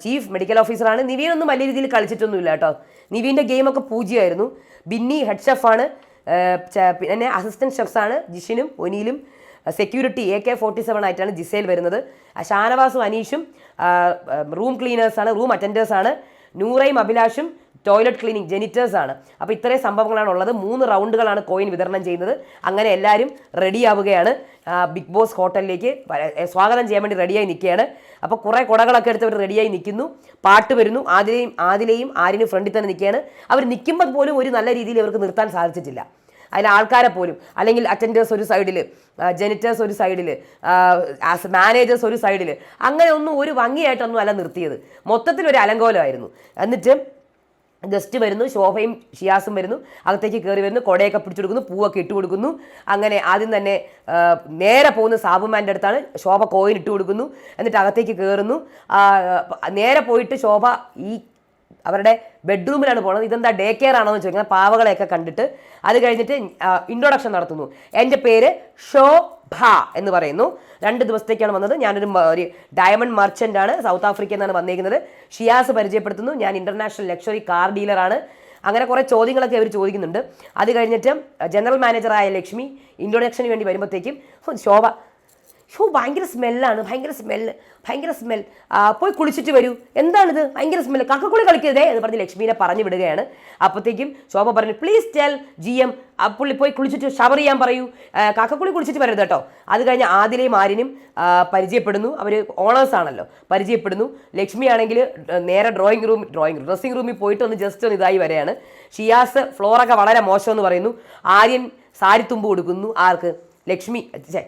ചീഫ് മെഡിക്കൽ ഓഫീസറാണ്. നിവീൻ ഒന്നും വലിയ രീതിയിൽ കളിച്ചിട്ടൊന്നുമില്ല കേട്ടോ. നിവീന്റെ ഗെയിമൊക്കെ പൂജ്യമായിരുന്നു. ബിന്നി ഹെഡ് ഷെഫാണ് പിന്നെ അസിസ്റ്റന്റ് ഷെഫ്സാണ് ജിഷിനും ഒനിയിലും security A K forty seven ആയിട്ടാണ് ജിസയിൽ വരുന്നത്. ഷാനവാസും അനീഷും റൂം ക്ലീനേഴ്സാണ് റൂം അറ്റൻഡേഴ്സാണ് നൂറയും അഭിലാഷും ടോയ്ലറ്റ് ക്ലീനിങ് ജെനിറ്റേഴ്സ് ആണ്. അപ്പോൾ ഇത്രയും സംഭവങ്ങളാണ് ഉള്ളത്. മൂന്ന് റൗണ്ടുകളാണ് കോയിൻ വിതരണം ചെയ്യുന്നത്. അങ്ങനെ എല്ലാവരും റെഡി ആവുകയാണ്. ബിഗ് ബോസ് ഹോട്ടലിലേക്ക് സ്വാഗതം ചെയ്യാൻ വേണ്ടി റെഡിയായി നിൽക്കുകയാണ്. അപ്പോൾ കുറേ കുടകളൊക്കെ എടുത്ത് അവർ റെഡിയായി നിൽക്കുന്നു. പാട്ട് വരുന്നു. ആദിലെയും ആദിലെയും ആരിനും ഫ്രണ്ടിൽ തന്നെ നിൽക്കുകയാണ്. അവർ നിൽക്കുമ്പോൾ പോലും ഒരു നല്ല രീതിയിൽ ഇവർക്ക് നിർത്താൻ സാധിച്ചിട്ടില്ല. അതിൽ ആൾക്കാരെ പോലും അല്ലെങ്കിൽ അറ്റൻഡേഴ്സ് ഒരു സൈഡിൽ ജനിറ്റേഴ്സ് ഒരു സൈഡിൽ ആസ് മാനേജേഴ്സ് ഒരു സൈഡിൽ അങ്ങനെ ഒന്നും ഒരു ഭംഗിയായിട്ടൊന്നും അല്ല നിർത്തിയത്. മൊത്തത്തിൽ ഒരു അലങ്കോലമായിരുന്നു. എന്നിട്ട് ഗസ്റ്റ് വരുന്നു ശോഭയും ഷിയാസും വരുന്നു അകത്തേക്ക് കയറി വരുന്നു കൊടയൊക്കെ പിടിച്ചു കൊടുക്കുന്നു പൂവൊക്കെ ഇട്ട് കൊടുക്കുന്നു. അങ്ങനെ ആദ്യം തന്നെ നേരെ പോകുന്ന സാബുമാന്റെ അടുത്താണ് ശോഭ കോയിൻ ഇട്ട് കൊടുക്കുന്നു. എന്നിട്ട് അകത്തേക്ക് കയറുന്നു നേരെ പോയിട്ട് ശോഭ ഈ അവരുടെ ബെഡ്റൂമിലാണ് പോണത്. ഇതെന്താ ഡേ കെയർ ആണോ എന്ന് ചോദിക്കുന്നത് പാവകളെയൊക്കെ കണ്ടിട്ട്. അത് കഴിഞ്ഞിട്ട് ഇൻട്രൊഡക്ഷൻ നടത്തുന്നു. എന്റെ പേര് ഷോഭ എന്ന് പറയുന്നു. രണ്ട് ദിവസത്തേക്കാണ് വന്നത്. ഞാനൊരു ഒരു ഡയമണ്ട് മർച്ചന്റ് ആണ്. സൗത്ത് ആഫ്രിക്കയിൽ നിന്നാണ് വന്നേക്കുന്നത്. ഷിയാസ് പരിചയപ്പെടുത്തുന്നു. ഞാൻ ഇന്റർനാഷണൽ ലക്ഷറി കാർ ഡീലറാണ് അങ്ങനെ കുറേ ചോദ്യങ്ങളൊക്കെ അവർ ചോദിക്കുന്നുണ്ട്. അത് കഴിഞ്ഞിട്ട് ജനറൽ മാനേജറായ ലക്ഷ്മി ഇൻട്രൊഡക്ഷന് വേണ്ടി വരുമ്പോഴത്തേക്കും ശോഭ ഷോ ഭയങ്കര സ്മെല്ലാണ് ഭയങ്കര സ്മെല്ല് ഭയങ്കര സ്മെൽ. പോയി കുളിച്ചിട്ട് വരൂ. എന്താണിത്? ഭയങ്കര സ്മെല്ല്. കക്കക്കുളി കളിക്കരുതേ എന്ന് പറഞ്ഞ് ലക്ഷ്മീനെ പറഞ്ഞു വിടുകയാണ്. അപ്പോഴത്തേക്കും ശോഭ പറഞ്ഞു പ്ലീസ് ടെൽ ജി എം പുള്ളി പോയി കുളിച്ചിട്ട് ഷവർ ചെയ്യാൻ പറയൂ. കക്കക്കുളി കുളിച്ചിട്ട് വരരുത് കേട്ടോ. അത് കഴിഞ്ഞ് ആദിലയും ആര്യനും പരിചയപ്പെടുന്നു. അവർ ഓണേഴ്സ് ആണല്ലോ. പരിചയപ്പെടുന്നു. ലക്ഷ്മി ആണെങ്കിൽ നേരെ ഡ്രോയിങ് റൂം ഡ്രോയിങ് ഡ്രസ്സിംഗ് റൂമിൽ പോയിട്ട് ഒന്ന് ജസ്റ്റ് ഒന്ന് ഇതായി വരെയാണ് ഷിയാസ് ഫ്ലോറൊക്കെ വളരെ മോശമെന്ന് പറയുന്നു. ആര്യൻ സാരിത്തുമ്പ് കൊടുക്കുന്നു ആർക്ക്? ലക്ഷ്മി ഛെ,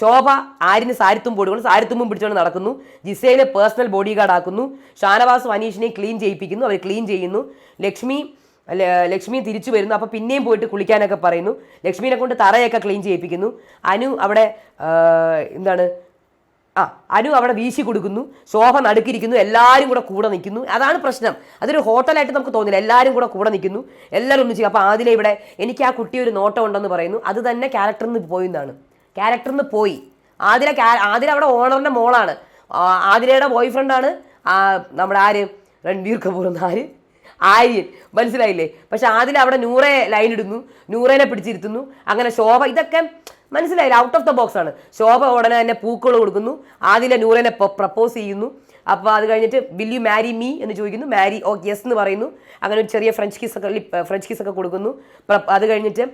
ശോഭ ആരിന് സാരിത്തും കൊടുക്കുന്നു സാരിത്തുമ്പും പിടിച്ചുകൊണ്ട് നടക്കുന്നു. ജിസയിലെ പേഴ്സണൽ ബോഡി ഗാർഡ് ആക്കുന്നു. ഷാനവാസ് അനീഷിനെ ക്ലീൻ ചെയ്യിപ്പിക്കുന്നു. അവർ ക്ലീൻ ചെയ്യുന്നു. ലക്ഷ്മി ലക്ഷ്മി തിരിച്ചു വരുന്നു. അപ്പോൾ പിന്നെയും പോയിട്ട് കുളിക്കാനൊക്കെ പറയുന്നു. ലക്ഷ്മിനെ കൊണ്ട് തറയൊക്കെ ക്ലീൻ ചെയ്യിപ്പിക്കുന്നു. അനു അവിടെ എന്താണ്? ആ അനു അവിടെ വീശി കൊടുക്കുന്നു. ശോഭ നടുക്കിരിക്കുന്നു. എല്ലാവരും കൂടെ കൂടെ നിൽക്കുന്നു. അതാണ് പ്രശ്നം. അതൊരു ഹോട്ടലായിട്ട് നമുക്ക് തോന്നില്ല. എല്ലാവരും കൂടെ കൂടെ നിൽക്കുന്നു. എല്ലാവരും ഒന്നിച്ച് അപ്പോൾ ആദ്യം ഇവിടെ എനിക്ക് ആ കുട്ടി ഒരു നോട്ടം ഉണ്ടെന്ന് പറയുന്നു. അത് തന്നെ ക്യാരക്ടറിൽ നിന്ന് പോയിന്നാണ് ക്യാരക്ടറിൽ നിന്ന് പോയി. ആതിര ആതിര അവിടെ ഓണറിന്റെ മോളാണ്. ആതിരയുടെ ബോയ് ഫ്രണ്ടാണ് നമ്മുടെ ആര്? രൺബീർ കപൂർ എന്ന ആര്? ആര്യൻ. മനസ്സിലായില്ലേ? പക്ഷെ ആദില അവിടെ നൂറെ ലൈൻ ഇടുന്നു. നൂറേനെ പിടിച്ചിരുത്തുന്നു. അങ്ങനെ ശോഭ ഇതൊക്കെ മനസ്സിലായില്ല? ഔട്ട് ഓഫ് ദ ബോക്സ് ആണ്. ശോഭ ഉടനെ തന്നെ പൂക്കൾ കൊടുക്കുന്നു. ആദില നൂറേനെ പ്രപ്പോസ് ചെയ്യുന്നു. അപ്പോൾ അത് കഴിഞ്ഞിട്ട് വിൽ യു മാരി മീ എന്ന് ചോദിക്കുന്നു. മാരി ഓ യെസ് എന്ന് പറയുന്നു. അങ്ങനെ ഒരു ചെറിയ ഫ്രഞ്ച് കിസ് ഒക്കെ ഫ്രഞ്ച് കിസ് ഒക്കെ കൊടുക്കുന്നു. അത് കഴിഞ്ഞിട്ട്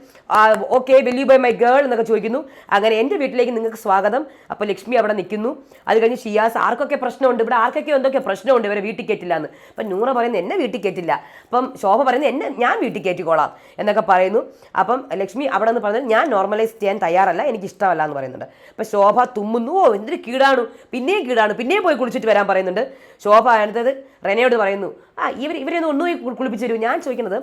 okay will you bye my girl എന്നൊക്കെ ചോദിക്കുന്നു. അങ്ങനെ എന്റെ വീട്ടിലേക്ക് നിങ്ങൾക്ക് സ്വാഗതം. അപ്പോൾ ലക്ഷ്മി അവിടെ നിൽക്കുന്നു. അത് കഴിഞ്ഞ് ഷിയാസ് ആർക്കൊക്കെ പ്രശ്നമുണ്ട്? ഇവിടെ ആർക്കൊക്കെ എന്തൊക്കെ പ്രശ്നമുണ്ട്? ഇവരെ വീട്ടിൽ കയറ്റില്ല എന്ന് അപ്പം നൂറ പറയുന്നത് എന്നെ വീട്ടിൽ കയറ്റില്ല. അപ്പം ശോഭ പറയുന്നത് എന്നെ ഞാൻ വീട്ടിൽ കയറ്റിക്കോളാം. എന്നൊക്കെ പറയുന്നു. അപ്പം ലക്ഷ്മി അവിടെ നിന്ന് പറഞ്ഞാൽ ഞാൻ നോർമലൈസ് ചെയ്യാൻ തയ്യാറല്ല എനിക്ക് ഇഷ്ടമല്ല എന്ന് പറയുന്നുണ്ട്. അപ്പം ശോഭ തുമ്മുന്നു. ഓ എന്തൊരു കീടാണു. പിന്നെയും കീടാണു. പിന്നെയും പോയി കുളിച്ചിട്ട് വരാൻ പറയുന്നുണ്ട്. ശോഭ അടുത്തത് റെനയോട് പറയുന്നു ആ ഇവർ ഇവരെയൊന്നും ഒന്നും കുളിപ്പിച്ചു തരൂ ഞാൻ ചോദിക്കുന്നത്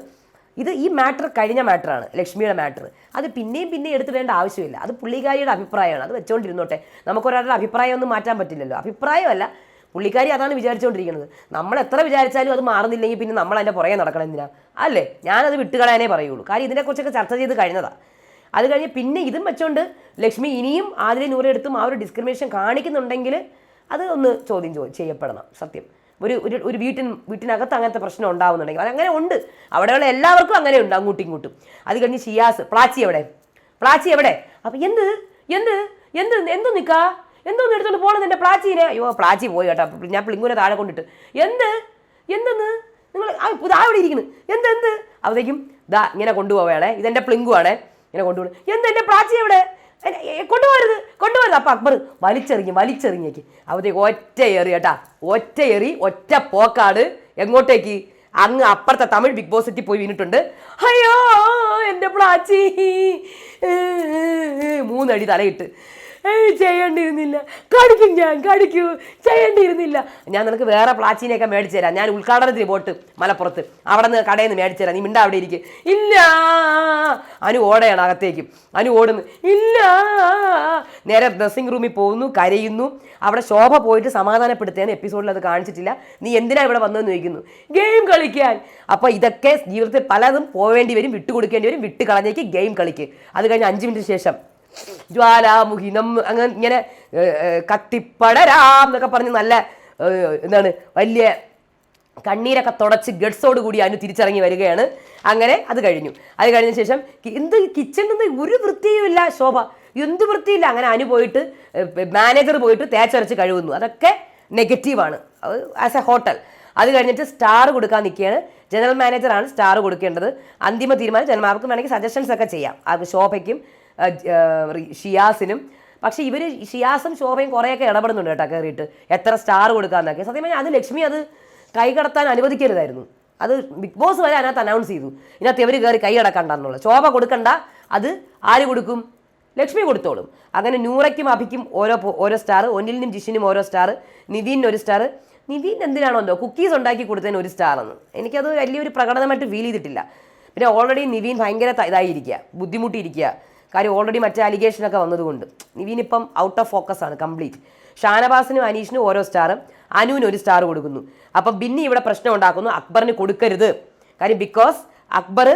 ഇത് ഈ മാറ്റർ കഴിഞ്ഞ മാറ്ററാണ് ലക്ഷ്മിയുടെ മാറ്റർ. അത് പിന്നെയും പിന്നെയും എടുത്തിടേണ്ട ആവശ്യമില്ല. അത് പുള്ളിക്കാരിയുടെ അഭിപ്രായമാണ്. അത് വെച്ചുകൊണ്ടിരുന്നോട്ടെ നമുക്കൊരാളുടെ അഭിപ്രായം ഒന്നും മാറ്റാൻ പറ്റില്ലല്ലോ. അഭിപ്രായമല്ല. പുള്ളിക്കാരി അതാണ് വിചാരിച്ചുകൊണ്ടിരിക്കുന്നത് നമ്മൾ എത്ര വിചാരിച്ചാലും അത് മാറുന്നില്ലെങ്കിൽ പിന്നെ നമ്മൾ അതിന്റെ പുറകെ നടക്കണം എന്തിനാ? അല്ലേ? ഞാനത് വിട്ടുകളയാനേ പറയുള്ളൂ. കാര്യം ഇതിനെക്കുറിച്ചൊക്കെ ചർച്ച ചെയ്ത് കഴിഞ്ഞതാണ് അത് കഴിഞ്ഞ് പിന്നെ ഇതും വെച്ചുകൊണ്ട് ലക്ഷ്മി ഇനിയും ആദിലെ നൂറെടുത്തും ആ ഒരു ഡിസ്ക്രിമിനേഷൻ കാണിക്കുന്നുണ്ടെങ്കിൽ അത് ഒന്ന് ചോദ്യം ചെയ്യപ്പെടണം. സത്യം. ഒരു ഒരു ഒരു വീട്ടിൻ വീട്ടിനകത്ത് അങ്ങനത്തെ പ്രശ്നം ഉണ്ടാവുന്നുണ്ടെങ്കിൽ അങ്ങനെ ഉണ്ട്. അവിടെയുള്ള എല്ലാവർക്കും അങ്ങനെ ഉണ്ട് അങ്ങോട്ടും ഇങ്ങോട്ടും. അത് കഴിഞ്ഞ് ഷിയാസ് പ്ലാച്ചി എവിടെ? പ്ലാച്ചി എവിടെ? അപ്പം എന്ത്? എന്ത്? എന്ത്? എന്തോ നിൽക്കാ എന്തോന്ന് എടുത്തോണ്ട് പോകണം എന്റെ പ്ലാച്ചീനെ. അയ്യോ പ്ലാച്ചി പോയി കേട്ടോ. ഞാൻ പ്ലിങ്ങൂരെ താഴെ കൊണ്ടിട്ട്. എന്ത്? എന്തെന്ന്? നിങ്ങൾ ഇതാ അവിടെ ഇരിക്കുന്നു? എന്ത് എന്ത് അപ്പോഴത്തേക്കും ദാ ഇങ്ങനെ കൊണ്ടുപോവുകയാണേ. ഇതെന്റെ പ്ലിങ്കുവാണേ. ഇങ്ങനെ കൊണ്ടുപോകണം എന്ത്? എന്റെ പ്ലാച്ചി എവിടെ? കൊണ്ടുപോരുത് കൊണ്ടുപോകരുത് അപ്പം അക്ബർ വലിച്ചെറിഞ്ഞ് വലിച്ചെറിഞ്ഞേക്ക്. അപ്പോഴത്തേക്ക് ഒറ്റ എറി കേട്ടാ. ഒറ്റ എറി ഒറ്റ പോക്കാട് എങ്ങോട്ടേക്ക്? അങ്ങ് അപ്പുറത്തെ തമിഴ് ബിഗ് ബോസ് എത്തി പോയി വീണിട്ടുണ്ട്. അയ്യോ എന്റെ പ്ലാച്ചി. മൂന്നടി തലയിട്ട്. ചെയ്യേണ്ടിയിരുന്നില്ല. കടിക്കും ഞാൻ കടിക്കൂ. ചെയ്യേണ്ടിയിരുന്നില്ല. ഞാൻ നിനക്ക് വേറെ പ്ലാച്ചീനെയൊക്കെ മേടിച്ചു തരാം. ഞാൻ ഉദ്ഘാടനത്തിന് പോട്ട് മലപ്പുറത്ത്. അവിടെ നിന്ന് കടയിൽ നിന്ന് മേടിച്ചു തരാം. നീ മിണ്ട അവിടെ ഇരിക്കും. ഇല്ല. അനു ഓടയാണ് അകത്തേക്ക്. അനു ഓടുന്നു. ഇല്ല. നേരെ ഡ്രസ്സിംഗ് റൂമിൽ പോകുന്നു കരയുന്നു. അവിടെ ശോഭ പോയിട്ട് സമാധാനപ്പെടുത്തുകയാണ് എപ്പിസോഡിൽ അത് കാണിച്ചിട്ടില്ല. നീ എന്തിനാ ഇവിടെ വന്നതെന്ന് ചോദിക്കുന്നു. ഗെയിം കളിക്കാൻ. അപ്പോൾ ഇതൊക്കെ ജീവിതത്തിൽ പലതും പോവേണ്ടി വരും വിട്ടുകൊടുക്കേണ്ടി വരും വിട്ട് കളഞ്ഞേക്ക് ഗെയിം കളിക്ക്. അത് കഴിഞ്ഞ് അഞ്ച് മിനിറ്റ് ശേഷം. ജ്വാലാമുഖി നമ്മ അങ്ങനെ ഇങ്ങനെ കത്തിപ്പടരാം എന്നൊക്കെ പറഞ്ഞ് നല്ല എന്താണ് വലിയ കണ്ണീരൊക്കെ തുടച്ച് ഗഡ്സോട് കൂടി അനു തിരിച്ചിറങ്ങി വരികയാണ്. അങ്ങനെ അത് കഴിഞ്ഞു. അത് കഴിഞ്ഞ ശേഷം എന്ത് കിച്ചണിൽ നിന്ന് ഒരു വൃത്തിയുമില്ല ശോഭ. എന്ത് വൃത്തിയില്ല. അങ്ങനെ അനു പോയിട്ട് മാനേജർ പോയിട്ട് തേച്ചരച്ച് കഴുകുന്നു. അതൊക്കെ നെഗറ്റീവാണ് ആസ് എ ഹോട്ടൽ അത് കഴിഞ്ഞിട്ട് സ്റ്റാർ കൊടുക്കാൻ നിൽക്കുകയാണ്. ജനറൽ മാനേജറാണ് സ്റ്റാർ കൊടുക്കേണ്ടത്. അന്തിമ തീരുമാനം ജനമാർക്കും വേണമെങ്കിൽ സജഷൻസ് ഒക്കെ ചെയ്യാം. അത് ശോഭയ്ക്കും ഷിയാസിനും. പക്ഷേ ഇവർ ഷിയാസും ശോഭയും കുറേയൊക്കെ ഇടപെടുന്നുണ്ട് കേട്ടോ കയറിയിട്ട് എത്ര സ്റ്റാർ കൊടുക്കാന്നൊക്കെ. സത്യം പറഞ്ഞാൽ അത് ലക്ഷ്മി അത് കൈ കടത്താൻ അനുവദിക്കരുതായിരുന്നു. അത് ബിഗ് ബോസ് വരെ അതിനകത്ത് അനൗൺസ് ചെയ്തു. ഇതിനകത്ത് ഇവർ കയറി കൈ കടക്കണ്ടെന്നുള്ളത് ശോഭ കൊടുക്കണ്ട അത് ആര് കൊടുക്കും? ലക്ഷ്മി കൊടുത്തോളും. അങ്ങനെ നൂറയ്ക്കും അഭിക്കും ഓരോ ഓരോ സ്റ്റാർ ഒന്നിലിനും ജിഷിനും ഓരോ സ്റ്റാർ നിവീനും ഒരു സ്റ്റാർ എന്തിനാണോ എന്തോ കുക്കീസ് ഉണ്ടാക്കി കൊടുത്തതിന് ഒരു സ്റ്റാർ എന്ന്. എനിക്കത് വലിയൊരു പ്രകടനമായിട്ട് ഫീൽ ചെയ്തിട്ടില്ല. പിന്നെ ഓൾറെഡി നിവീൻ ഭയങ്കര ഇതായിരിക്കുക ബുദ്ധിമുട്ടിയിരിക്കുക. കാര്യം ഓൾറെഡി മറ്റേ അലിഗേഷനൊക്കെ വന്നതുകൊണ്ട്. നിവീൻ ഇപ്പം ഔട്ട് ഓഫ് ഫോക്കസ് ആണ് കംപ്ലീറ്റ് ഷാനവാസിനും അനീഷിനും ഓരോ സ്റ്റാറും അനുവിന് ഒരു സ്റ്റാർ കൊടുക്കുന്നു. അപ്പം ബിന്നി ഇവിടെ പ്രശ്നം ഉണ്ടാക്കുന്നു അക്ബറിന് കൊടുക്കരുത്. കാര്യം ബിക്കോസ് അക്ബർ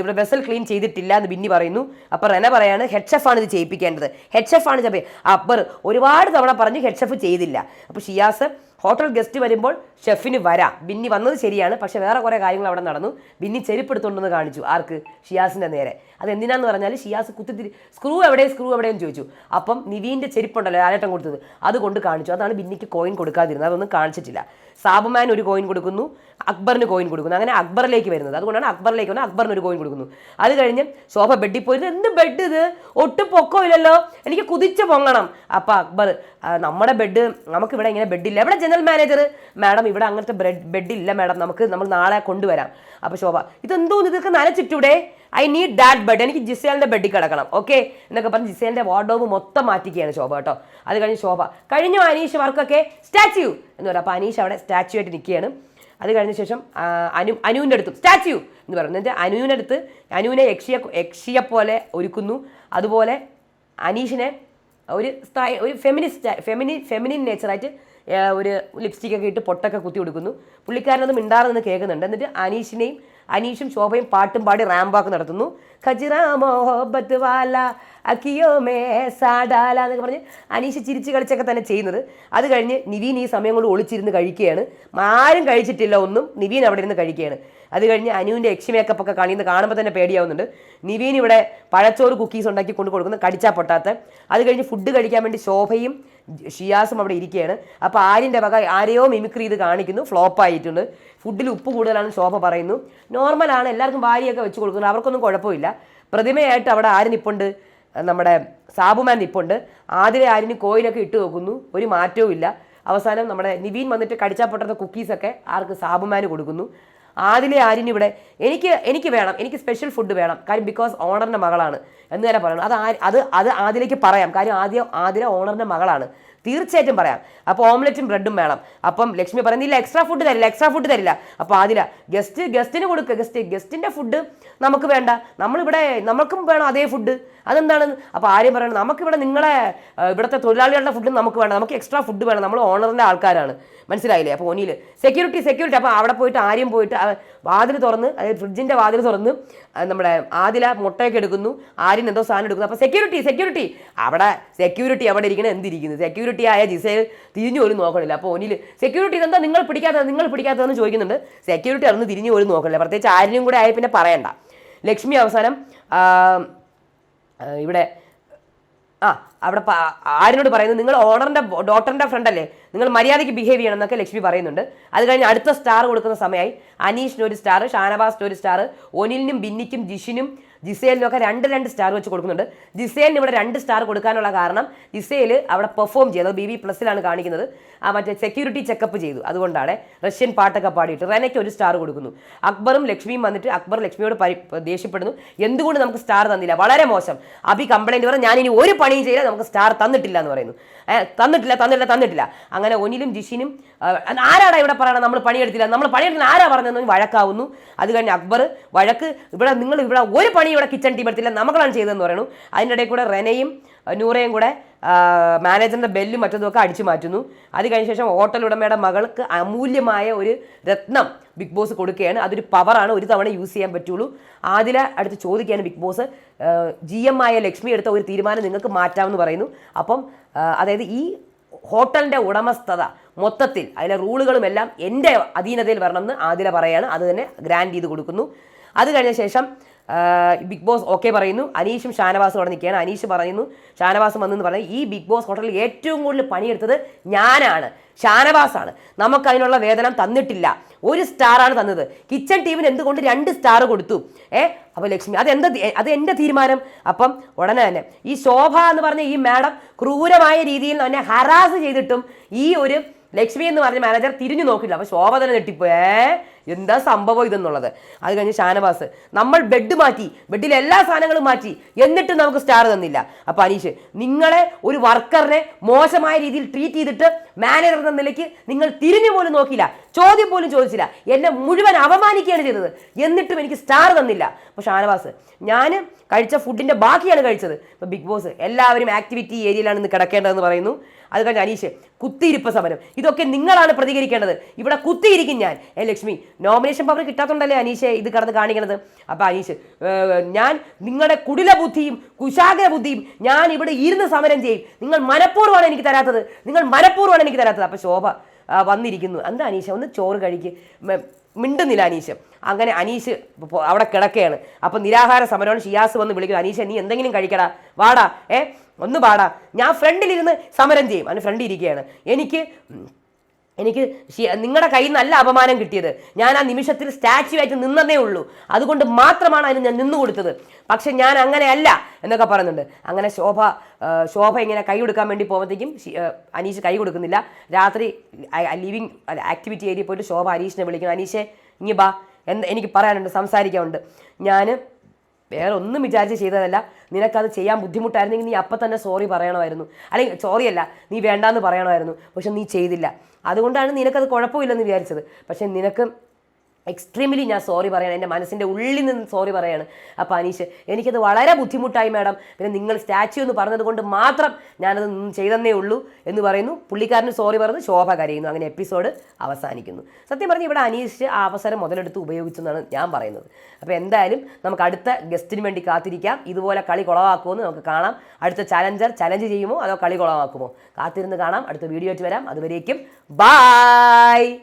ഇവിടെ വെസൽ ക്ലീൻ ചെയ്തിട്ടില്ല എന്ന് ബിന്നി പറയുന്നു. അപ്പോൾ റെന പറയാണ് ഹെഡ് ഷെഫാണ് ഇത് ചെയ്യിപ്പിക്കേണ്ടത്. ഹെഡ് ഷെഫാണ് അക്ബർ ഒരുപാട് തവണ പറഞ്ഞ് ഹെഡ് ഷെഫ് ചെയ്തില്ല. അപ്പോൾ ഷിയാസ് ഹോട്ടൽ ഗസ്റ്റ് വരുമ്പോൾ ഷെഫിന് വരാം. ബിന്നി വന്നത് ശരിയാണ് പക്ഷെ വേറെ കുറേ കാര്യങ്ങൾ അവിടെ നടന്നു. ബിന്നി ചെരുപ്പെടുത്തുണ്ടെന്ന് കാണിച്ചു. ആർക്ക്? ഷിയാസിന്റെ നേരെ. അത് എന്തിനാന്ന് പറഞ്ഞാൽ ഷിയാസ് കുത്തിത്തിരി സ്ക്രൂ എവിടെ സ്ക്രൂ എവിടെയും ചോദിച്ചു. അപ്പം നിവീന്റെ ചെരുപ്പുണ്ടല്ലോ ആരേട്ടം കൊടുത്തത്. അതുകൊണ്ട് കാണിച്ചു. അതാണ് ബിന്നിക്ക് കോയിൻ കൊടുക്കാതിരുന്നത്. അതൊന്നും കാണിച്ചിട്ടില്ല. സാബുമാൻ ഒരു കോയിൻ കൊടുക്കുന്നു അക്ബറിന് കോയിൻ കൊടുക്കുന്നു. അങ്ങനെ അക്ബറിലേക്ക് വരുന്നത്. അതുകൊണ്ടാണ് അക്ബറിലേക്ക് വന്നത്. അക്ബറിന് ഒരു കോയിൻ കൊടുക്കുന്നു. അത് കഴിഞ്ഞ് ശോഭ ബെഡിൽ പോയി എന്ത് ബെഡ് ഇത്? ഒട്ടും പൊക്കമില്ലല്ലോ. എനിക്ക് കുതിച്ച് പൊങ്ങണം. അപ്പോൾ അക്ബർ നമ്മുടെ ബെഡ് നമുക്ക് ഇവിടെ ഇങ്ങനെ ബെഡില്ല ഇവിടെ ജനറൽ മാനേജർ മാഡം ഇവിടെ അങ്ങനത്തെ ബെഡ് ബെഡില്ല മാഡം നമുക്ക് നമ്മൾ നാളെ കൊണ്ടുവരാം. അപ്പോൾ ശോഭ ഇതെന്തോന്ന്? ഇതൊക്കെ നനച്ചിട്ടൂടെ ഐ നീഡ് ദാറ്റ് ബെഡ് എനിക്ക് ജിസേലിന്റെ ബെഡിൽ കിടക്കണം. ഓക്കെ എന്നൊക്കെ പറഞ്ഞ് ജിസേലിന്റെ വാർഡോബ് മൊത്തം മാറ്റിക്കുകയാണ് ശോഭ കേട്ടോ. അത് കഴിഞ്ഞ് ശോഭ കഴിഞ്ഞു അനീഷ് വർക്കൊക്കെ? സ്റ്റാച്യു. എന്ന് പറയാം. അപ്പോൾ അനീഷ് അവിടെ സ്റ്റാച്യു ആയിട്ട് നിൽക്കുകയാണ്. അത് കഴിഞ്ഞ ശേഷം അനു അനുവിന്റെ അടുത്തും സ്റ്റാച്യു. എന്ന് എന്നിട്ട് അനുവിന്റെ അടുത്ത് അനുവിനെ യക്ഷിയെ യക്ഷിയെ പോലെ ഒരുക്കുന്നു. അതുപോലെ അനീഷിനെ ഒരു ഒരു ഫെമിനിസ്റ്റ് ഫെമിനി ഫെമിനിൻ നേച്ചറായിട്ട് ഒരു ലിപ്സ്റ്റിക്കൊക്കെ ഇട്ട് പൊട്ടൊക്കെ കുത്തി കൊടുക്കുന്നു. പുള്ളിക്കാരനത് മിണ്ടാറെന്ന് കേൾക്കുന്നുണ്ട്. എന്നിട്ട് അനീഷിനെയും അനീഷും ശോഭയും പാട്ടും പാടി റാമ്പാക്ക് നടത്തുന്നു. ഖജിറ മോഹബത്ത് വാല അക്കിയോ മേ സാഡാല എന്നൊക്കെ പറഞ്ഞ് അനീഷ് ചിരിച്ച് കളിച്ചൊക്കെ തന്നെ ചെയ്യുന്നത്. അത് കഴിഞ്ഞ് നിവീൻ ഈ സമയം കൊണ്ട് ഒളിച്ചിരുന്ന് കഴിക്കുകയാണ്. ആരും കഴിച്ചിട്ടില്ല ഒന്നും നിവീൻ അവിടെ ഇരുന്ന് കഴിക്കുകയാണ്. അത് കഴിഞ്ഞ് അനുവിന്റെ എക്സ് മേക്കപ്പ് ഒക്കെ കളിയുന്നത് കാണുമ്പോൾ തന്നെ പേടിയാവുന്നുണ്ട്. നിവീൻ ഇവിടെ പഴച്ചോറ് കുക്കീസ് ഉണ്ടാക്കി കൊണ്ട് കൊടുക്കുന്ന കടിച്ചാൽ പൊട്ടാത്ത. അത് കഴിഞ്ഞ് ഫുഡ് കഴിക്കാൻ വേണ്ടി ശോഭയും ഷിയാസും അവിടെ ഇരിക്കുകയാണ്. അപ്പോൾ ആര്യന്റെ വക ആരെയോ മിമിക്രി ഇത് കാണിക്കുന്നു. ഫ്ലോപ്പ് ആയിട്ടുണ്ട്. ഫുഡിൽ ഉപ്പ് കൂടുതലാണെന്ന് ശോഭ പറയുന്നു. നോർമലാണ് എല്ലാവർക്കും ഭാര്യയൊക്കെ വെച്ച് കൊടുക്കുന്നു. അവർക്കൊന്നും കുഴപ്പമില്ല. പ്രതിമയായിട്ട് അവിടെ ആര് നിപ്പുണ്ട് നമ്മുടെ സാബുമാൻ നിപ്പുണ്ട് ആതിരെ ആരിന് കോയിനൊക്കെ ഇട്ട് നോക്കുന്നു ഒരു മാറ്റവും ഇല്ല അവസാനം നമ്മുടെ നിവീൻ വന്നിട്ട് കടിച്ചാൽ പൊട്ടുന്ന കുക്കീസൊക്കെ ആർക്ക് സാബുമാന് കൊടുക്കുന്നു. ആദിലെ ആര്യനിവിടെ എനിക്ക് എനിക്ക് വേണം എനിക്ക് സ്പെഷ്യൽ ഫുഡ് വേണം. കാര്യം ബിക്കോസ് ഓണറിന്റെ മകളാണ്. എന്ന് തന്നെ പറയണം. അത് അത് അത് ആദിലേക്ക് പറയാം. കാര്യം ആദ്യം ആദില ഓണറിന്റെ മകളാണ്. തീർച്ചയായിട്ടും പറയാം. അപ്പോൾ ഓംലെറ്റും ബ്രെഡും വേണം. അപ്പം ലക്ഷ്മി പറയുന്നില്ല എക്സ്ട്രാ ഫുഡ് തരില്ല എക്സ്ട്രാ ഫുഡ് തരില്ല. അപ്പോൾ ആദില ഗസ്റ്റ് ഗസ്റ്റിന് കൊടുക്കുക ഗസ്റ്റ് ഗസ്റ്റിന്റെ ഫുഡ് നമുക്ക് വേണ്ട. നമ്മളിവിടെ നമുക്കും വേണം അതേ ഫുഡ് അതെന്താണ്? അപ്പോൾ ആര്യം പറയണം. നമുക്കിവിടെ നിങ്ങളെ ഇവിടുത്തെ തൊഴിലാളികളുടെ ഫുഡ് നമുക്ക് വേണം നമുക്ക് എക്സ്ട്രാ ഫുഡ് വേണം. നമ്മൾ ഓണറിന്റെ ആൾക്കാരാണ്. മനസ്സിലായില്ലേ? അപ്പോൾ ഒനിയിൽ സെക്യൂരിറ്റി സെക്യൂരിറ്റി അപ്പോൾ അവിടെ പോയിട്ട് ആര്യം പോയിട്ട് വാതിൽ തുറന്ന് അതായത് ഫ്രിഡ്ജിന്റെ വാതിൽ തുറന്ന് നമ്മുടെ ആദില മുട്ടയൊക്കെ എടുക്കുന്നു. ആര്യൻ എന്തോ സാധനം എടുക്കുന്നു. അപ്പോൾ സെക്യൂരിറ്റി സെക്യൂരിറ്റി അവിടെ സെക്യൂരിറ്റി അവിടെ ഇരിക്കുന്നത് എന്തിരിക്കുന്നു? സെക്യൂരിറ്റി ആയ ജിസയിൽ തിരിഞ്ഞു പോലും നോക്കണില്ല. അപ്പോൾ ഒനിയിൽ സെക്യൂരിറ്റി ഇതെന്താ നിങ്ങൾ പിടിക്കാത്തത്? നിങ്ങൾ പിടിക്കാത്തതെന്ന് ചോദിക്കുന്നുണ്ട്. സെക്യൂരിറ്റി അതൊന്ന് തിരിഞ്ഞു പോലും നോക്കണില്ല. പ്രത്യേകിച്ച് ആര്യനും കൂടെ ആയ പിന്നെ പറയണ്ട. ലക്ഷ്മി അവസാനം ഇവിടെ ആ അവിടെ ആരിനോട് പറയുന്നു നിങ്ങൾ ഓണറിന്റെ ഡോക്ടറിന്റെ ഫ്രണ്ട് അല്ലേ? നിങ്ങൾ മര്യാദയ്ക്ക് ബിഹേവ് ചെയ്യണം എന്നൊക്കെ ലക്ഷ്മി പറയുന്നുണ്ട്. അത് കഴിഞ്ഞ് അടുത്ത സ്റ്റാർ കൊടുക്കുന്ന സമയമായി അനീഷിന് ഒരു സ്റ്റാർ ഷാനവാസിന് ഒരു സ്റ്റാർ ഒനിലിനും ബിന്നിക്കും ജിഷിനും ജിസേലിനും ഒക്കെ രണ്ട് രണ്ട് സ്റ്റാർ വെച്ച് കൊടുക്കുന്നുണ്ട്. ജിസേലിന് ഇവിടെ രണ്ട് സ്റ്റാർ കൊടുക്കാനുള്ള കാരണം ജിസേൽ അവിടെ പെർഫോം ചെയ്തത് ബി ബി പ്ലസിലാണ് കാണിക്കുന്നത്. മറ്റേ സെക്യൂരിറ്റി ചെക്കപ്പ് ചെയ്തു. അതുകൊണ്ടാണ് റഷ്യൻ പാട്ടൊക്കെ പാടിയിട്ട് റെനയ്ക്ക് ഒരു സ്റ്റാർ കൊടുക്കുന്നു. അക്ബറും ലക്ഷ്മിയും വന്നിട്ട് അക്ബർ ലക്ഷ്മിയോട് പരി ദേഷ്യപ്പെടുന്നു. എന്തുകൊണ്ട് നമുക്ക് സ്റ്റാർ തന്നില്ല? വളരെ മോശം. അഭി കംപ്ലൈന്റ് പറഞ്ഞു ഞാൻ ഇനി ഒരു പണിയും ചെയ്യില്ല നമുക്ക് സ്റ്റാർ തന്നിട്ടില്ല എന്ന് പറയുന്നു. തന്നിട്ടില്ല തന്നിട്ടില്ല തന്നിട്ടില്ല. അങ്ങനെ ഒനിലും ജിഷിനും ആരാടാ ഇവിടെ പറയണം നമ്മൾ പണിയെടുത്തില്ല. നമ്മൾ പണിയെടുക്കുന്ന ആരാ പറഞ്ഞതെന്ന് വഴക്കാവുന്നു. അത് കഴിഞ്ഞ് അക്ബർ വഴക്ക് ഇവിടെ നിങ്ങൾ ഇവിടെ ഒരു പണി ഇവിടെ കിച്ചൺ ടീം എടുത്തില്ല. നമ്മളാണ് ചെയ്തതെന്ന് പറയുന്നു. അതിന്റെ ഇടയിൽ കൂടെ റെനയും നൂറയും കൂടെ മാനേജറിന്റെ ബെല്ലും മറ്റതുമൊക്കെ അടിച്ചു മാറ്റുന്നു. അത് കഴിഞ്ഞ ശേഷം ഹോട്ടൽ ഉടമയുടെ മകൾക്ക് അമൂല്യമായ ഒരു രത്നം ബിഗ് ബോസ് കൊടുക്കുകയാണ്. അതൊരു പവറാണ് ഒരു തവണ യൂസ് ചെയ്യാൻ പറ്റുള്ളൂ. ആദില അടുത്ത് ചോദിക്കുകയാണ് ബിഗ് ബോസ് ജി എം ആയ ലക്ഷ്മി എടുത്ത ഒരു തീരുമാനം നിങ്ങൾക്ക് മാറ്റാമെന്ന് പറയുന്നു. അപ്പം അതായത് ഈ ഹോട്ടലിന്റെ ഉടമസ്ഥത മൊത്തത്തിൽ അതിലെ റൂളുകളും എല്ലാം എന്റെ അധീനതയിൽ വരണമെന്ന് ആദില പറയാണ്. അത് തന്നെ ഗ്രാൻഡ് ചെയ്ത് കൊടുക്കുന്നു. അത് കഴിഞ്ഞ ശേഷം ബിഗ് ബോസ് ഓക്കെ പറയുന്നു. അനീഷും ഷാനവാസും അവിടെ നിൽക്കുകയാണ്. അനീഷ് പറയുന്നു ഷാനവാസ് വന്നെന്ന് പറഞ്ഞു ഈ ബിഗ് ബോസ് ഹോട്ടലിൽ ഏറ്റവും കൂടുതൽ പണിയെടുത്തത് ഞാനാണ് ഷാനവാസാണ്. നമുക്ക് അതിനുള്ള വേതനം തന്നിട്ടില്ല. ഒരു സ്റ്റാറാണ് തന്നത്. കിച്ചൺ ടീമിന് എന്തുകൊണ്ട് രണ്ട് സ്റ്റാർ കൊടുത്തു? ഏ അപ്പോൾ ലക്ഷ്മി അത് എന്താ അത് എന്റെ തീരുമാനം? അപ്പം ഉടനെ തന്നെ ഈ ശോഭ എന്ന് പറഞ്ഞ ഈ മാഡം ക്രൂരമായ രീതിയിൽ തന്നെ ഹറാസ് ചെയ്തിട്ടും ഈ ഒരു ലക്ഷ്മി എന്ന് പറഞ്ഞ മാനേജർ തിരിഞ്ഞു നോക്കില്ല അപ്പോൾ ശോഭ തന്നെ നെട്ടിപ്പോയേ എന്താ സംഭവം ഇതെന്നുള്ളത്? അത് കഴിഞ്ഞ് ഷാനവാസ് നമ്മൾ ബെഡ് മാറ്റി ബെഡിലെ എല്ലാ സാധനങ്ങളും മാറ്റി എന്നിട്ട് നമുക്ക് സ്റ്റാർ തന്നില്ല. അപ്പോൾ അനീഷ് നിങ്ങളെ ഒരു വർക്കറിനെ മോശമായ രീതിയിൽ ട്രീറ്റ് ചെയ്തിട്ട് മാനേജർ എന്ന നിലയ്ക്ക് നിങ്ങൾ തിരിഞ്ഞു പോലും നോക്കിയില്ല ചോദ്യം പോലും ചോദിച്ചില്ല എന്നെ മുഴുവൻ അവമാനിക്കുകയാണ് ചെയ്തത് എന്നിട്ടും എനിക്ക് സ്റ്റാർ തന്നില്ല. അപ്പോൾ ഷാനവാസ് ഞാൻ കഴിച്ച ഫുഡിന്റെ ബാക്കിയാണ് കഴിച്ചത്. ഇപ്പോൾ ബിഗ് ബോസ് എല്ലാവരും ആക്ടിവിറ്റി ഏരിയയിലാണ് ഇന്ന് കിടക്കേണ്ടതെന്ന് പറയുന്നു. അത് കഴിഞ്ഞ് അനീഷ് കുത്തിയിരിപ്പ് സമരം. ഇതൊക്കെ നിങ്ങളാണ് പ്രതികരിക്കേണ്ടത്. ഇവിടെ കുത്തിയിരിക്കും ഞാൻ. ഏ ലക്ഷ്മി നോമിനേഷൻ പവർ കിട്ടാത്തതുകൊണ്ടല്ലേ അനീഷെ ഇത് കടന്ന് കാണിക്കണത്? അപ്പോൾ അനീഷ് ഞാൻ നിങ്ങളുടെ കുടില ബുദ്ധിയും കുശാഗ്ര ബുദ്ധിയും ഞാൻ ഇവിടെ ഇരുന്ന് സമരം ചെയ്യും. നിങ്ങൾ മനഃപൂർവമാണ് എനിക്ക് തരാത്തത്. നിങ്ങൾ മനഃപൂർവമാണ് എനിക്ക് തരാത്തത്. അപ്പോൾ ശോഭ വന്നിരിക്കുന്നു. എന്താ അനീഷ ഒന്ന് ചോറ് കഴിക്ക്. മിണ്ടുന്നില്ല അനീഷ്. അങ്ങനെ അനീഷ് അവിടെ കിടക്കുകയാണ് അപ്പം നിരാഹാര സമരമാണ് ഷിയാസ് വന്ന് വിളിക്കുന്നു അനീഷ നീ എന്തെങ്കിലും കഴിക്കടാ. വാടാ ഏ? ഒന്ന് പാടാ. ഞാൻ ഫ്രണ്ടിലിരുന്ന് സമരം ചെയ്യും. അവന് ഫ്രണ്ടിൽ ഇരിക്കുകയാണ്. എനിക്ക് എനിക്ക് നിങ്ങളുടെ കയ്യിൽ നല്ല അപമാനം കിട്ടിയത്. ഞാൻ ആ നിമിഷത്തിൽ സ്റ്റാച്യു ആയിട്ട് നിന്നതേ ഉള്ളൂ. അതുകൊണ്ട് മാത്രമാണ് അതിന് ഞാൻ നിന്നു കൊടുത്തത്. പക്ഷെ ഞാൻ അങ്ങനെയല്ല എന്നൊക്കെ പറയുന്നുണ്ട്. അങ്ങനെ ശോഭ ശോഭ ഇങ്ങനെ കൈ കൊടുക്കാൻ വേണ്ടി പോകുമ്പോഴത്തേക്കും അനീഷ് കൈ കൊടുക്കുന്നില്ല. രാത്രി ലിവിങ് ആക്ടിവിറ്റി ഏരിയ പോയിട്ട് ശോഭ അനീഷിനെ വിളിക്കുന്നു. അനീഷെ ഇനി ബാ. എന്ത് എനിക്ക് പറയാനുണ്ട് സംസാരിക്കാനുണ്ട്. ഞാൻ വേറെ ഒന്നും വിചാരിച്ച് ചെയ്തതല്ല. നിനക്കത് ചെയ്യാൻ ബുദ്ധിമുട്ടായിരുന്നെങ്കിൽ നീ അപ്പം തന്നെ സോറി പറയണമായിരുന്നു. അല്ലെങ്കിൽ സോറി അല്ല നീ വേണ്ടാന്ന് പറയണമായിരുന്നു. പക്ഷെ നീ ചെയ്തില്ല. അതുകൊണ്ടാണ് നിനക്കത് കുഴപ്പമില്ലെന്ന് വിചാരിച്ചത്. പക്ഷെ നിനക്ക് എക്സ്ട്രീംലി ഞാൻ സോറി പറയണം. എന്റെ മനസ്സിന്റെ ഉള്ളിൽ നിന്ന് സോറി പറയാണ്. അപ്പോൾ അനീഷ് എനിക്കത് വളരെ ബുദ്ധിമുട്ടായി മാഡം. പിന്നെ നിങ്ങൾ സ്റ്റാച്യു എന്ന് പറഞ്ഞത് കൊണ്ട് മാത്രം ഞാനത് ചെയ്തെന്നേ ഉള്ളൂ എന്ന് പറയുന്നു. പുള്ളിക്കാരന് സോറി പറഞ്ഞ് ശോഭ കരയുന്നു. അങ്ങനെ എപ്പിസോഡ് അവസാനിക്കുന്നു. സത്യം പറഞ്ഞ് ഇവിടെ അനീഷ് ആ അവസരം മുതലെടുത്ത് ഉപയോഗിച്ചെന്നാണ് ഞാൻ പറയുന്നത്. അപ്പോൾ എന്തായാലും നമുക്ക് അടുത്ത ഗസ്റ്റിന് വേണ്ടി കാത്തിരിക്കാം. ഇതുപോലെ കളി കുളവാക്കുമോ എന്ന് നമുക്ക് കാണാം. അടുത്ത ചലഞ്ചർ ചലഞ്ച് ചെയ്യുമോ അതോ കളി കുളവാക്കുമോ? കാത്തിരുന്ന് കാണാം. അടുത്ത വീഡിയോ ആയിട്ട് വരാം. അതുവരേക്കും ബായ്